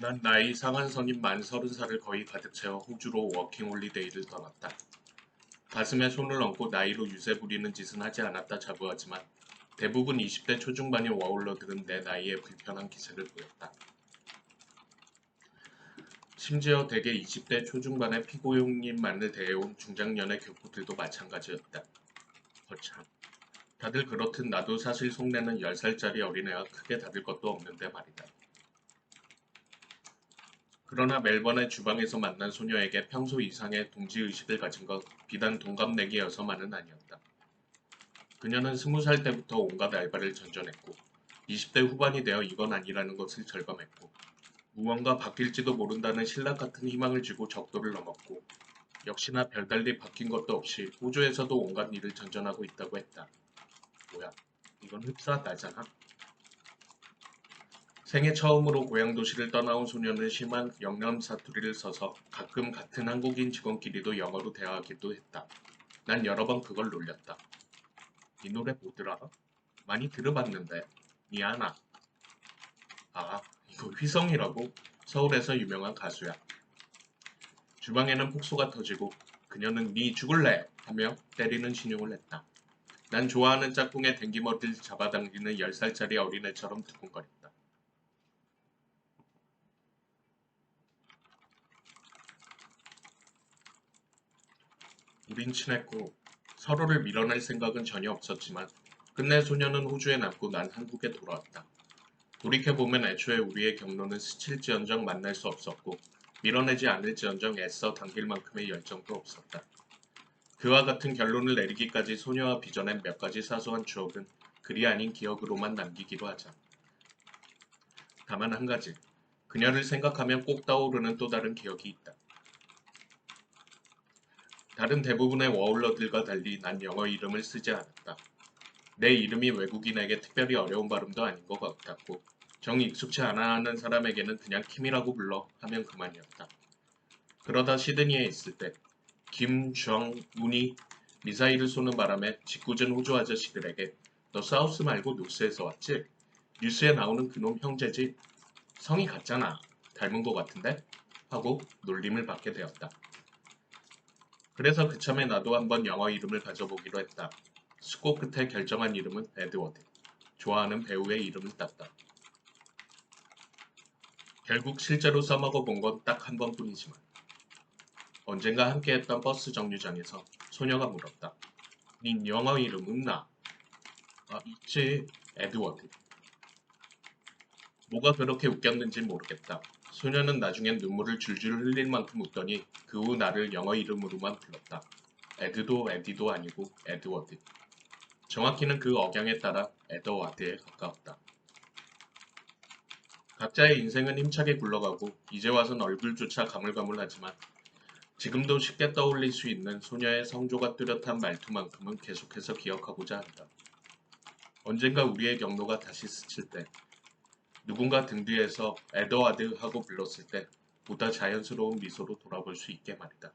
난 나이 상한 성인 만 서른 살을 거의 가득 채워 호주로 워킹홀리데이를 떠났다. 가슴에 손을 얹고 나이로 유세 부리는 짓은 하지 않았다 자부하지만 대부분 20대 초중반의 워홀러들은 내 나이에 불편한 기세를 보였다. 심지어 대개 20대 초중반의 피고용님만을 대해온 중장년의 교포들도 마찬가지였다. 거참. 다들 그렇듯 나도 사실 속내는 10살짜리 어린애와 크게 다를 것도 없는데 말이다. 그러나 멜번의 주방에서 만난 소녀에게 평소 이상의 동지의식을 가진 것 비단 동갑내기여서만은 아니었다. 그녀는 스무 살 때부터 온갖 알바를 전전했고 20대 후반이 되어 이건 아니라는 것을 절감했고 무언가 바뀔지도 모른다는 신락 같은 희망을 쥐고 적도를 넘었고 역시나 별달리 바뀐 것도 없이 호주에서도 온갖 일을 전전하고 있다고 했다. 뭐야 이건 흡사하다잖아. 생애 처음으로 고향 도시를 떠나온 소녀는 심한 영남 사투리를 써서 가끔 같은 한국인 직원끼리도 영어로 대화하기도 했다. 난 여러 번 그걸 놀렸다. 이 노래 뭐더라? 많이 들어봤는데 미안하. 아 이거 휘성이라고? 서울에서 유명한 가수야. 주방에는 폭소가 터지고 그녀는 니 죽을래 하며 때리는 신용을 했다. 난 좋아하는 짝꿍의 댕기머리를 잡아당기는 10살짜리 어린애처럼 두근거렸다. 우린 친했고 서로를 밀어낼 생각은 전혀 없었지만 끝내 소녀는 호주에 남고 난 한국에 돌아왔다. 돌이켜보면 애초에 우리의 경로는 스칠지언정 만날 수 없었고 밀어내지 않을지언정 애써 당길 만큼의 열정도 없었다. 그와 같은 결론을 내리기까지 소녀와 빚어낸 몇 가지 사소한 추억은 그리 아닌 기억으로만 남기기로 하자. 다만 한 가지, 그녀를 생각하면 꼭 떠오르는 또 다른 기억이 있다. 다른 대부분의 워홀러들과 달리 난 영어 이름을 쓰지 않았다. 내 이름이 외국인에게 특별히 어려운 발음도 아닌 것 같았고 정 익숙치 않아 하는 사람에게는 그냥 킴이라고 불러 하면 그만이었다. 그러다 시드니에 있을 때 김정운이 미사일을 쏘는 바람에 짓궂은 호주 아저씨들에게 너 사우스 말고 노스에서 왔지? 뉴스에 나오는 그놈 형제지? 성이 같잖아. 닮은 것 같은데? 하고 놀림을 받게 되었다. 그래서 그 참에 나도 한번 영어 이름을 가져보기로 했다. 수고 끝에 결정한 이름은 에드워드. 좋아하는 배우의 이름을 땄다. 결국 실제로 써먹어 본 건 딱 한 번뿐이지만 언젠가 함께했던 버스 정류장에서 소녀가 물었다. 닌 영어 이름 있나? 아 있지 에드워드. 뭐가 그렇게 웃겼는지 모르겠다. 소녀는 나중엔 눈물을 줄줄 흘릴 만큼 웃더니 그 후 나를 영어 이름으로만 불렀다. 에드도 에디도 아니고 에드워드. 정확히는 그 억양에 따라 에더와드에 가까웠다. 각자의 인생은 힘차게 굴러가고 이제 와선 얼굴조차 가물가물하지만 지금도 쉽게 떠올릴 수 있는 소녀의 성조가 뚜렷한 말투만큼은 계속해서 기억하고자 한다. 언젠가 우리의 경로가 다시 스칠 때 누군가 등 뒤에서 에드와드 하고 불렀을 때 보다 자연스러운 미소로 돌아볼 수 있게 말이다.